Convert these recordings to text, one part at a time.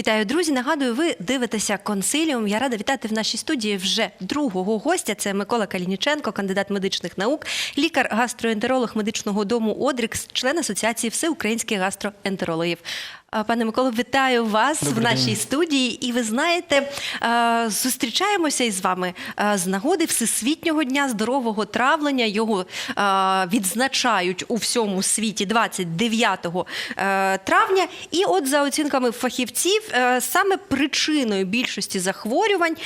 Вітаю, друзі. Нагадую, ви дивитеся консиліум. Я рада вітати в нашій студії вже другого гостя. Це Микола Калініченко, кандидат медичних наук, лікар-гастроентеролог медичного дому Одрікс, член Асоціації всеукраїнських гастроентерологів. Пане Миколо, вітаю вас Добрий в нашій день. студії. І ви знаєте, е, зустрічаємося із вами е, з нагоди Всесвітнього дня здорового травлення. Його е, відзначають у всьому світі 29 е, травня. І от за оцінками фахівців, саме причиною більшості захворювань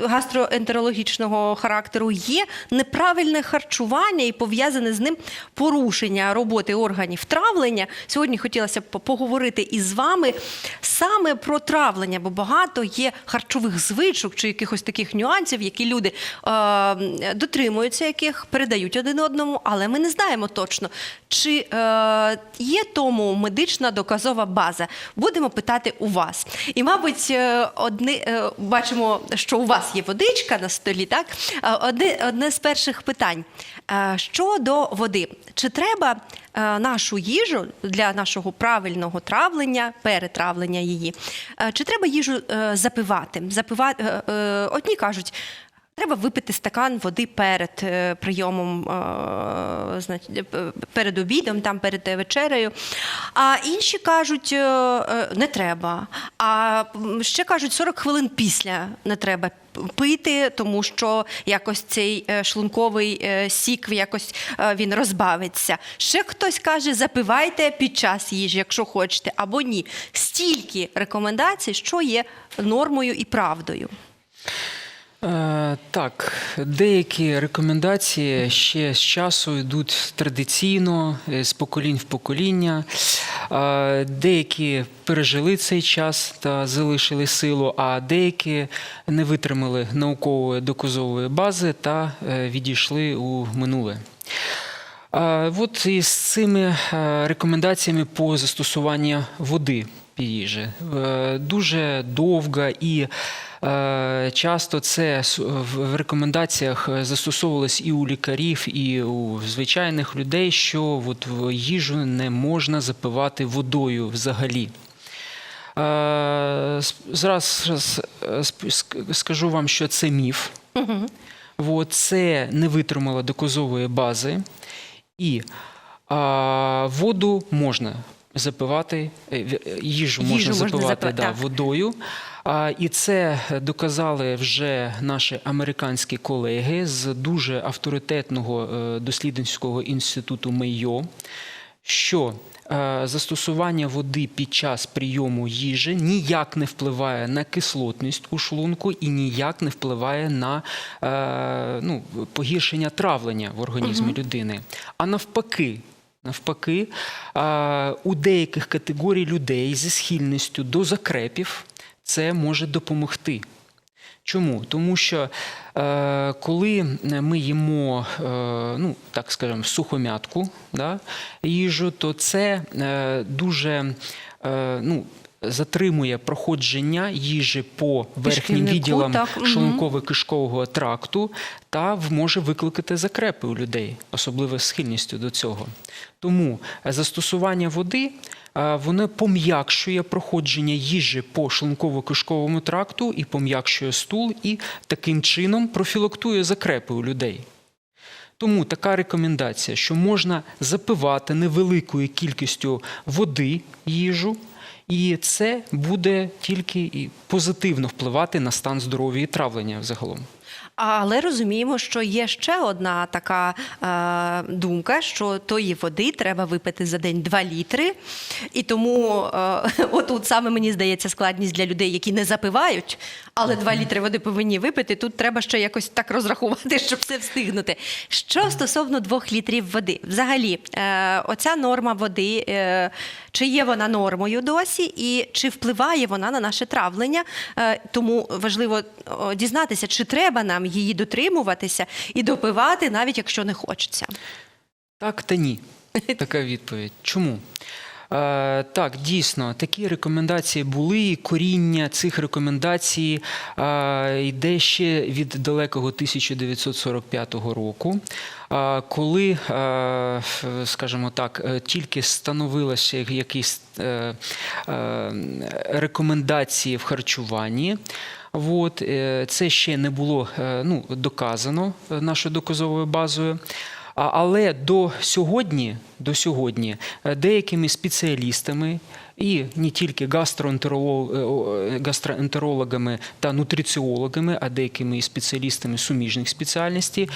гастроентерологічного характеру є неправильне харчування і пов'язане з ним порушення роботи органів травлення. Сьогодні хотілося поговорити із вами саме про травлення, бо багато є харчових звичок чи якихось таких нюансів, які люди е, дотримуються, яких передають один одному, але ми не знаємо точно, чи е, є тому медична доказова база. Будемо питати у вас. І, мабуть, е, одне, бачимо, що у вас є водичка на столі, так? Е, Одне, одне з перших питань. Е, Щодо води, чи треба нашу їжу для нашого правильного травлення, перетравлення її, е, чи треба їжу е, запивати? Запивати е, е, одні кажуть. Треба випити стакан води перед е, прийомом, е, е, перед обідом, там перед вечерею. А інші кажуть, не треба. А ще кажуть, 40 хвилин після не треба пити, тому що якось цей шлунковий сік якось він розбавиться. Ще хтось каже, запивайте під час їжі, якщо хочете, або ні. Стільки рекомендацій, що є нормою і правдою. Е, Так, деякі рекомендації ще з часу йдуть традиційно, е, з поколінь в покоління. Е, Деякі пережили цей час та залишили силу, а деякі не витримали наукової доказової бази та відійшли у минуле. От із цими рекомендаціями по застосуванню води їжі. Дуже довга і часто це в рекомендаціях застосовувалось і у лікарів, і у звичайних людей, що от їжу не можна запивати водою взагалі. Е, Зараз е, скажу вам, що це міф. От, це не витримало доказової бази. І а, воду можна запивати, е, е, їжу можна Їжу можна запивати запивати, да, так. водою. А, і це доказали вже наші американські колеги з дуже авторитетного е, дослідницького інституту Мейо, що застосування води під час прийому їжі ніяк не впливає на кислотність у шлунку і ніяк не впливає на ну, погіршення травлення в організмі людини. А навпаки, навпаки, у деяких категорій людей зі схильністю до закрепів це може допомогти. Чому? Тому що е, коли ми їмо, е, ну так скажемо, сухомятку да, їжу, то це е, дуже е, ну, затримує проходження їжі по верхнім відділам шлунково-кишкового тракту та може викликати закрепи у людей, особливо з схильністю до цього. Тому е, застосування води е, воно пом'якшує проходження їжі по шлунково-кишковому тракту і пом'якшує стул, і таким чином профілактує закрепи у людей. Тому така рекомендація, що можна запивати невеликою кількістю води їжу, і це буде тільки і позитивно впливати на стан здоров'я і травлення загалом. Але розуміємо, що є ще одна така е, думка, що тої води треба випити за день 2 літри. І тому е, отут саме мені здається складність для людей, які не запивають, але 2 літри води повинні випити. Тут треба ще якось так розрахувати, щоб все встигнути. Що стосовно 2 літрів води, взагалі, е, оця норма води, е, чи є вона нормою досі, і чи впливає вона на наше травлення? Е, тому важливо дізнатися, чи треба нам її дотримуватися і допивати, навіть якщо не хочеться. Так та ні. Така відповідь. Чому? Е, Так, дійсно, такі рекомендації були. і Коріння цих рекомендацій е, йде ще від далекого 1945 року, е, коли, скажімо так, тільки становилися якісь рекомендації в харчуванні. От, це ще не було ну, доказано нашою доказовою базою. Але до сьогодні, до сьогодні е, деякими спеціалістами і не тільки гастроентеролог- е, о, е, гастроентерологами та нутриціологами, а деякими і спеціалістами суміжних спеціальностей,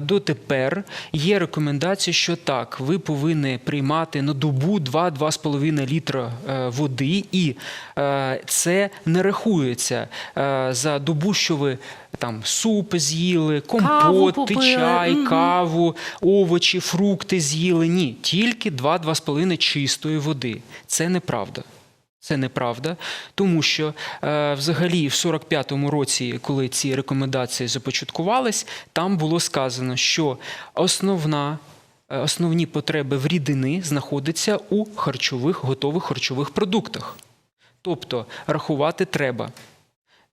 дотепер є рекомендації, що так, ви повинні приймати на добу 2-2,5 літра е, води, і е, це не рахується е, за добу, що ви там суп з'їли, компоти, чай, каву, овочі, фрукти з'їли. Ні, тільки 2-2,5 чистої води. Це неправда. Це неправда, тому що е, взагалі в 45-му році, коли ці рекомендації започаткувались, там було сказано, що основна, е, основні потреби в рідини знаходяться у харчових, готових харчових продуктах. Тобто рахувати треба.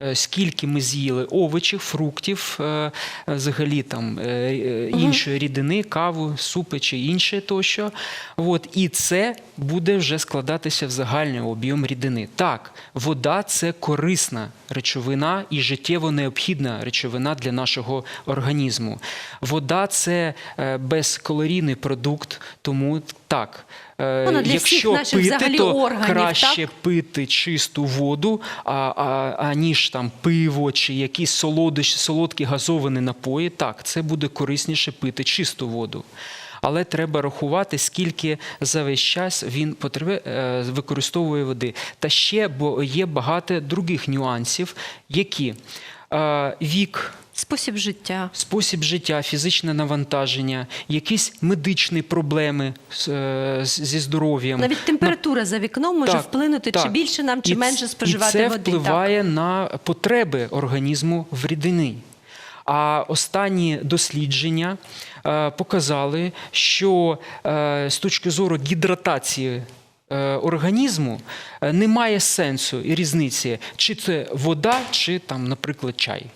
Е, Скільки ми з'їли овочів, фруктів, е, взагалі там е, е, іншої рідини, каву, супи чи інше тощо. От, і це буде вже складатися в загальний об'єм рідини. Так, вода це корисна речовина і життєво необхідна речовина для нашого організму. Вода це е, безкалорійний продукт, тому так. Е, Вона для всіх Якщо наших пити, то органів, краще так? пити чисту воду, а, а, аніж там пиво чи якісь солодощі, солодкі газовані напої. Так, це буде корисніше пити чисту воду. Але треба рахувати, скільки за весь час він потребує, е, використовує води. Та ще бо є багато других нюансів, які е, вік. Спосіб життя. Спосіб життя, фізичне навантаження, якісь медичні проблеми е, зі здоров'ям. Навіть температура за вікном може Так, вплинути, чи більше нам, чи І менше споживати і це води. впливає на потреби організму в рідині. А останні дослідження е, показали, що е, з точки зору гідратації е, організму е, немає сенсу і різниці, чи це вода, чи там, наприклад, чай.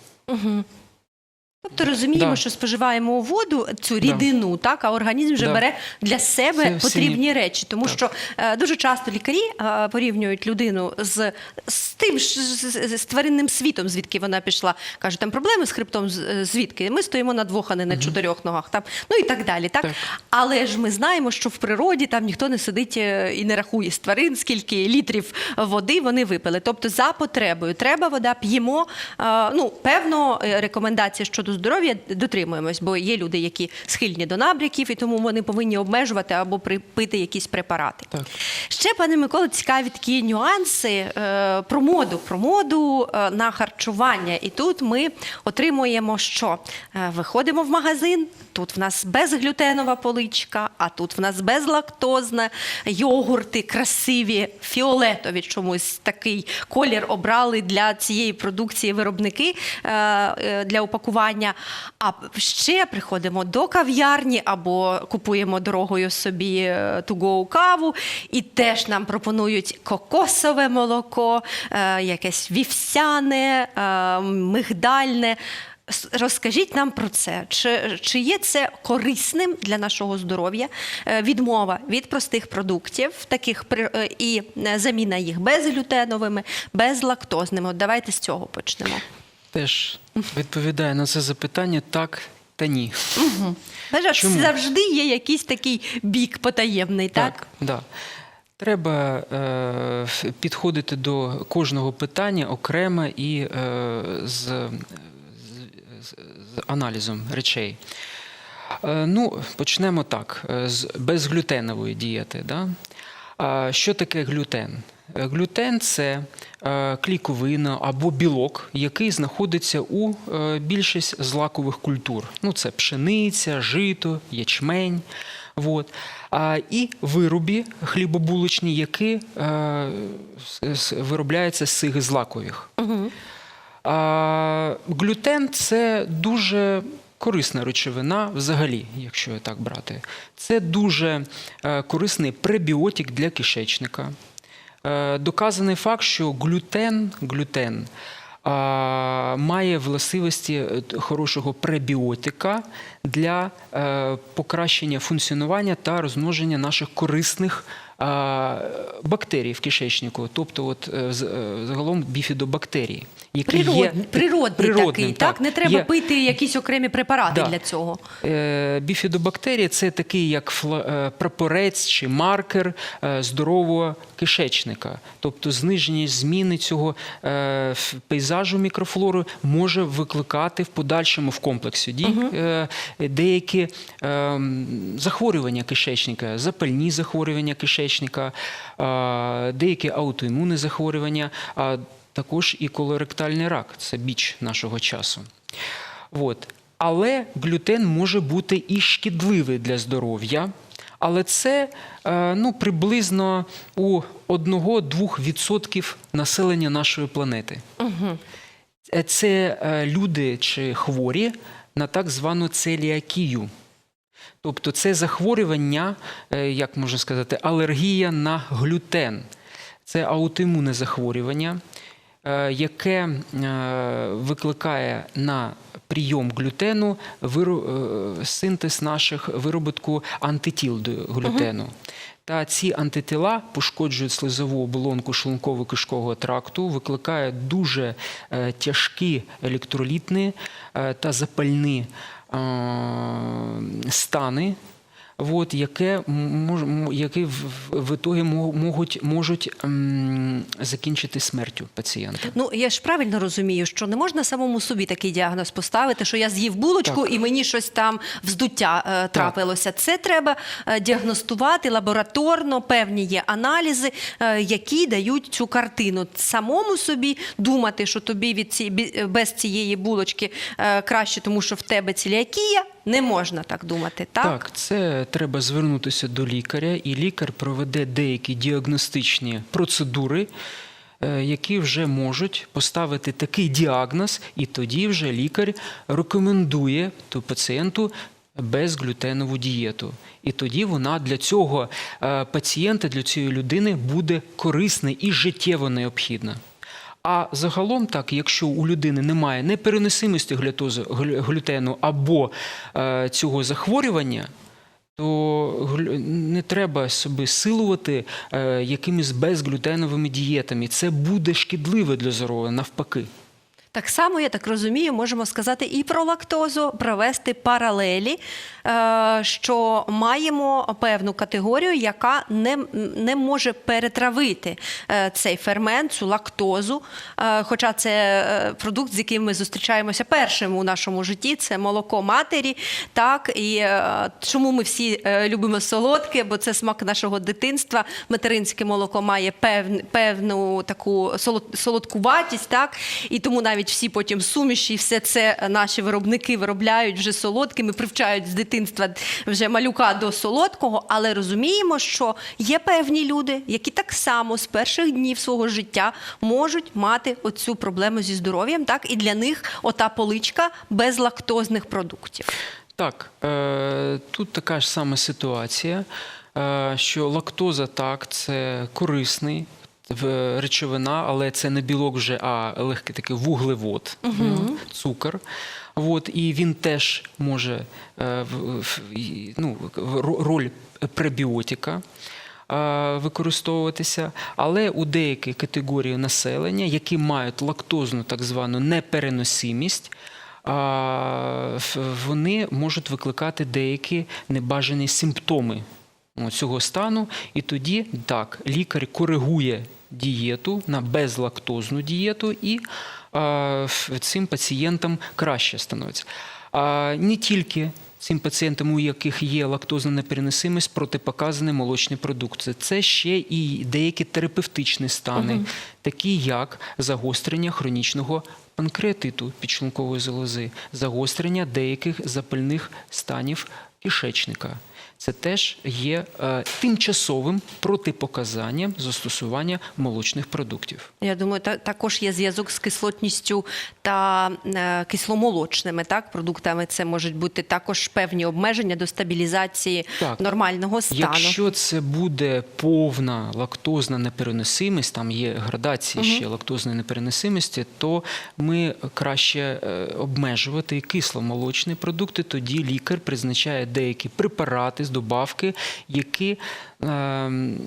Тобто розуміємо, Да. що споживаємо воду, цю рідину, так, а організм вже Да. бере для себе Це потрібні ні- речі. Тому Так. що е, дуже часто лікарі е, порівнюють людину з, з тим з, з- з тваринним світом, звідки вона пішла. Кажуть, там проблеми з хребтом, е, звідки? Ми стоїмо на двох, а не на чотирьох ногах. Там, ну і так далі. Так? Так. Але ж ми знаємо, що в природі там ніхто не сидить е, і не рахує з тварин, скільки літрів води вони випили. Тобто за потребою треба вода, п'ємо. Е, Ну, певно, е, рекомендації щодо здоров'я дотримуємось, бо є люди, які схильні до набряків, і тому вони повинні обмежувати або припити якісь препарати. Так. Ще, пане Миколи, цікаві такі нюанси е, про моду, про моду е, на харчування. І тут ми отримуємо, що Е, виходимо в магазин. Тут в нас безглютенова поличка, а тут в нас безлактозна, йогурти красиві, фіолетові чомусь такий колір обрали для цієї продукції виробники е, е, для упакування. А ще приходимо до кав'ярні або купуємо дорогою собі е, каву, і теж нам пропонують кокосове молоко, якесь вівсяне, мигдальне. Розкажіть нам про це. Чи, чи є це корисним для нашого здоров'я? Е, Відмова від простих продуктів, таких е, і е, заміна їх безглютеновими, безлактозними. От давайте з цього почнемо. Теж відповідає на це запитання так та ні. Бажа, Чому? завжди є якийсь такий бік потаємний, так? Так, да. Треба е, підходити до кожного питання окремо і е, з, з, аналізом речей. Е, ну, почнемо так, е, з безглютенової дієти. Да? Що таке глютен? Е, Глютен це кліковина або білок, який знаходиться у більшість злакових культур. Ну, це пшениця, жито, ячмень. Вот. А, і виробі хлібобулочні, які виробляються з цих злакових. А, глютен це дуже корисна речовина взагалі, якщо так брати. Це дуже е, корисний пребіотик для кишечника. Е, Доказаний факт, що глютен, глютен має властивості е, хорошого пребіотика для покращення функціонування та розмноження наших корисних бактерій в кишечнику, тобто от, е, е, загалом біфідобактерії. Які є Природний, природний природним, такий, так? Не треба Є- пити якісь окремі препарати Да. для цього. Е, Біфідобактерії це такий як фла- е, прапорець чи маркер е, здорового кишечника. Тобто зниження зміни цього е, пейзажу мікрофлори може викликати в подальшому в комплексі дій е, деякі е, захворювання кишечника, запальні захворювання кишечника, е, деякі аутоімунні захворювання, а також і колоректальний рак це біч нашого часу. От. Але глютен може бути і шкідливий для здоров'я. Але це е, ну, приблизно у 1-2% населення нашої планети. Е, Це е, люди чи хворі на так звану целіакію. Тобто це захворювання, е, як можна сказати, алергія на глютен. Це аутоімунне захворювання, е, яке е, викликає на прийом глютену синтез наших виробітку антитіл до глютену. Та ці антитіла пошкоджують слизову оболонку шлунково-кишкового тракту, викликають дуже тяжкі електролітні та запальні стани. От, яке мож, які в, в, ітогі мо- можуть, можуть ем, закінчити смертю пацієнта. Ну я ж правильно розумію, що не можна самому собі такий діагноз поставити, що я з'їв булочку Так. і мені щось там вздуття е, трапилося. Це треба е, діагностувати лабораторно, певні є аналізи, е, які дають цю картину. Самому собі думати, що тобі від ці, без цієї булочки е, краще, тому що в тебе ціліакія, не можна так думати. Так, Так, це треба звернутися до лікаря, і лікар проведе деякі діагностичні процедури, е, які вже можуть поставити такий діагноз, і тоді вже лікар рекомендує то пацієнту безглютенову дієту. І тоді вона для цього е, пацієнта, для цієї людини буде корисна і життєво необхідна. А загалом, так, якщо у людини немає непереносимості глютозу- глю- глютену або е, цього захворювання, то не треба собі силувати е, якимись безглютеновими дієтами. Це буде шкідливе для здоров'я, навпаки. Так само, я так розумію, можемо сказати і про лактозу, провести паралелі, е, що маємо певну категорію, яка не, не може перетравити е, цей фермент, цю лактозу. Е, Хоча це продукт, з яким ми зустрічаємося першим у нашому житті, це молоко матері. Так, і чому ми всі любимо солодке, бо це смак нашого дитинства. Материнське молоко має певн, певну таку солод- солодкуватість, так і тому навіть всі потім суміші, і все це наші виробники виробляють вже солодкими, привчають з дитинства вже малюка до солодкого. Але розуміємо, що є певні люди, які так само з перших днів свого життя можуть мати оцю проблему зі здоров'ям, так і для них ота поличка безлактозних продуктів. Так, е, тут така ж сама ситуація, е, що лактоза так, це корисний речовина, але це не білок вже, а легкий такий вуглевод, ну, цукор. От, і він теж може е, ну, роль пребіотика е, використовуватися, але у деякій категорії населення, які мають лактозну так звану непереносимість, вони можуть викликати деякі небажані симптоми цього стану. І тоді так, лікар коригує дієту на безлактозну дієту, і ф- цим пацієнтам краще становиться. А, не тільки цим пацієнтам, у яких є лактозна непереносимість, протипоказаний молочний продукт. Це- ще і деякі терапевтичні стани, такі як загострення хронічного панкреатиту підшлункової залози, загострення деяких запальних станів кишечника. Це теж є е, тимчасовим протипоказанням застосування молочних продуктів. Я думаю, та, також є зв'язок з кислотністю та е, кисломолочними так, продуктами. Це можуть бути також певні обмеження до стабілізації Так. нормального стану. Якщо це буде повна лактозна непереносимість, там є градації ще лактозної непереносимості, то ми краще е, обмежувати кисломолочні продукти. Тоді лікар призначає деякі препарати з добавки, які ем,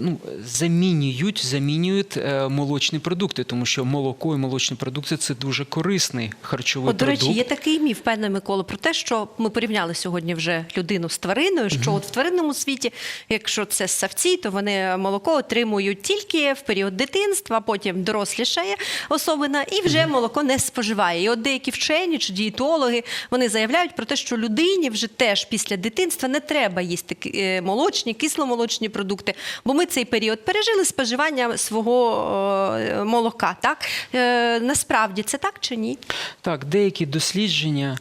ну, замінюють, замінюють е, молочні продукти, тому що молоко і молочні продукти це дуже корисний харчовий От, до речі, є такий міф, певне Микола, про те, що ми порівняли сьогодні вже людину з твариною. Що от в тваринному світі, якщо це савці, то вони молоко отримують тільки в період дитинства, потім дорослішає особина і вже молоко не споживає. І от деякі вчені чи дієтологи вони заявляють про те, що людині вже теж після дитинства не треба їсти е, молочні, кисломолочні продукти, бо ми цей період пережили споживання свого е, молока. Так Е, насправді це так чи ні? Так, деякі дослідження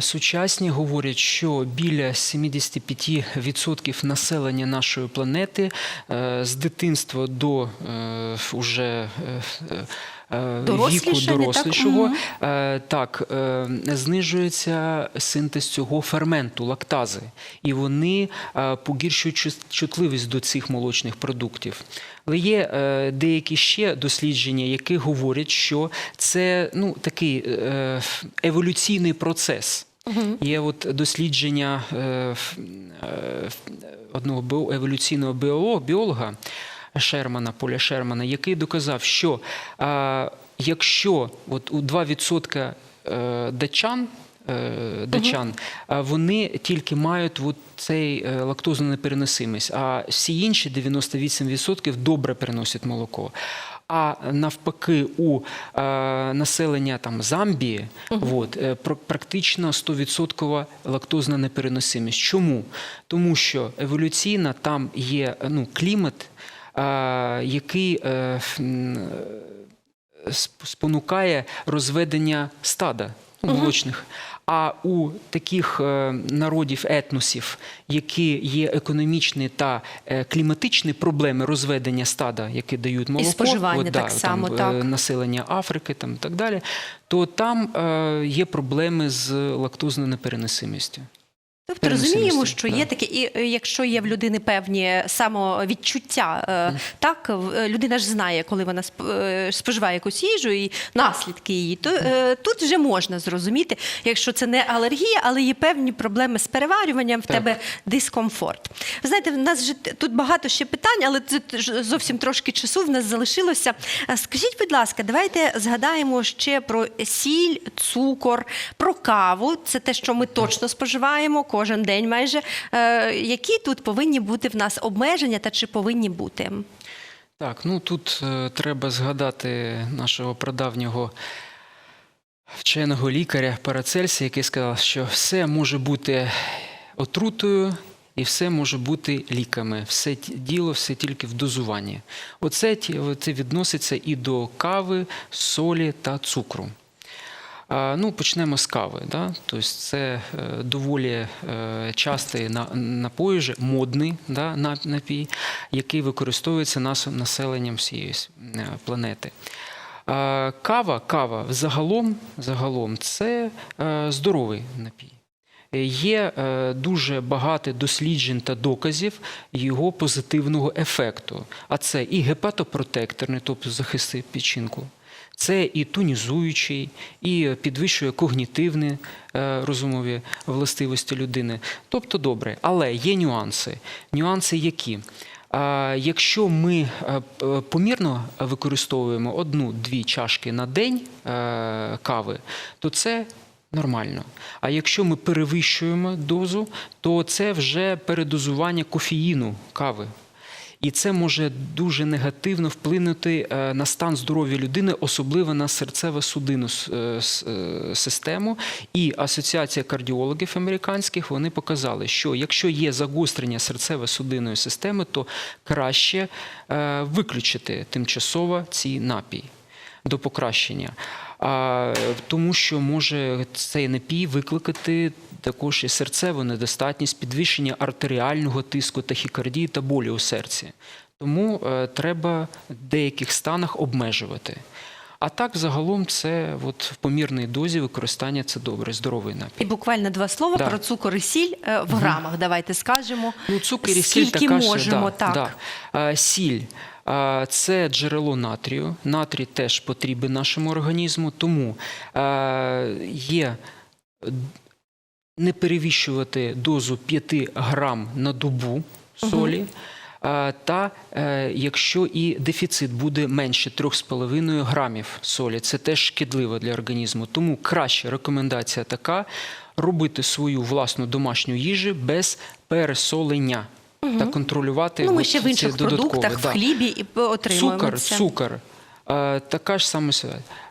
сучасні говорять, що біля 75% населення нашої планети е, з дитинства до уже віку Дорослішання, так? дорослішого е, так, е, знижується синтез цього ферменту, лактази, і вони е, погіршують чутливість до цих молочних продуктів. Але є е, деякі ще дослідження, які говорять, що це ну, такий е, еволюційний процес. Є от дослідження е, е, одного еволюційного біолога Шермана, Поля Шермана, який доказав, що е, якщо от у 2% е, датчан, е, датчан, а вони тільки мають от цей е, лактозну непереносимість, а всі інші 98% добре переносять молоко. А навпаки, у е, населення там Замбії от, е, практично 100% лактозна непереносимість. Чому? Тому що еволюційно там є ну, клімат, який е, спонукає розведення стада молочних. А у таких е, народів, етносів, які є економічні та е, кліматичні проблеми розведення стада, які дають молоко, споживання так само, там, так. населення Африки там, і так далі, то там е, є проблеми з лактозною непереносимістю. Тобто розуміємо, що є таке, і е, якщо є в людини певні самовідчуття, е, так е, людина ж знає, коли вона сп- споживає якусь їжу і наслідки її, то тут вже можна зрозуміти, якщо це не алергія, але є певні проблеми з переварюванням, в Так. тебе дискомфорт. Ви знаєте, в нас же тут багато ще питань, але ж зовсім трошки часу в нас залишилося. Скажіть, будь ласка, давайте згадаємо ще про сіль, цукор, про каву. Це те, що ми точно споживаємо кожен день майже. Е, Які тут повинні бути в нас обмеження та чи повинні бути? Так, ну тут е, треба згадати нашого прадавнього вченого лікаря Парацельса, який сказав, що все може бути отрутою і все може бути ліками. Все діло, все тільки в дозуванні. Оце це відноситься і до кави, солі та цукру. Ну, почнемо з кави. Да? Тобто це е, доволі е, частий на- напій, вже, модний да, напій, який використовується населенням всієї е, планети. Кава, кава загалом, загалом це здоровий напій. Є дуже багато досліджень та доказів його позитивного ефекту. А це і гепатопротекторний, тобто захистить печінку, це і тонізуючий, і підвищує когнітивні е, розумові властивості людини. Тобто добре, але є нюанси. Нюанси які? Якщо ми е, помірно використовуємо одну-дві чашки на день е, кави, то це нормально. А якщо ми перевищуємо дозу, то це вже передозування кофеїну кави. І це може дуже негативно вплинути е, на стан здоров'я людини, особливо на серцево-судинну е, е, систему. І Асоціація кардіологів американських вони показали, що якщо є загострення серцево-судинної системи, то краще виключити тимчасово ці напій до покращення. А, тому що може цей напій викликати також і серцеву недостатність, підвищення артеріального тиску, тахікардії та болі у серці. Тому е, треба в деяких станах обмежувати. А так, загалом, це от в помірній дозі використання це добре, здоровий напій. І буквально два слова Да. про цукор і сіль е, в грамах. Давайте скажемо. Ну, цукор і сіль Скільки така можемо, да, так. Да. А, Сіль це джерело натрію. Натрій теж потрібен нашому організму, тому є не перевищувати дозу 5 грам на добу солі. Та е, якщо і дефіцит буде менше 3,5 грамів солі, це теж шкідливо для організму. Тому краща рекомендація така: робити свою власну домашню їжу без пересолення та контролювати. Ну, ми ще в інших продуктах, в хлібі і отримуємо Цукор, це. цукор. Е, Така ж саме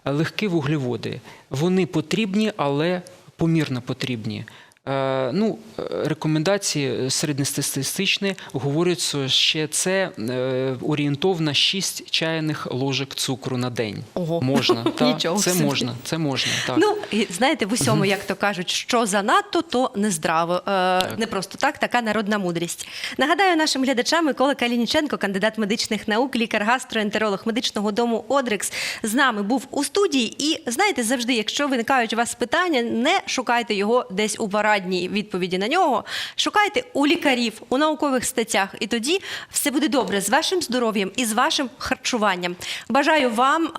легкі вуглеводи. Вони потрібні, але помірно потрібні. Е, Ну, е, рекомендації середньостатистичні говорять, що ще це е, орієнтовно 6 чайних ложок цукру на день. Ого. Можна, та, Нічого це можна, це можна. Так. Ну, і знаєте, в усьому, як то кажуть, що занадто, то нездраво. Е, Не просто так, така народна мудрість. Нагадаю нашим глядачам Микола Калініченко, кандидат медичних наук, лікар гастроентеролог медичного дому Одрекс, з нами був у студії. І знаєте, завжди, якщо виникають у вас питання, не шукайте його десь у парадній відповіді на нього. Шукайте у лікарів, у наукових статтях, і тоді все буде добре з вашим здоров'ям і з вашим харчуванням. Бажаю вам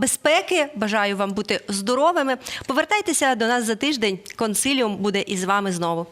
безпеки, бажаю вам бути здоровими. Повертайтеся до нас за тиждень. Консиліум буде із вами знову.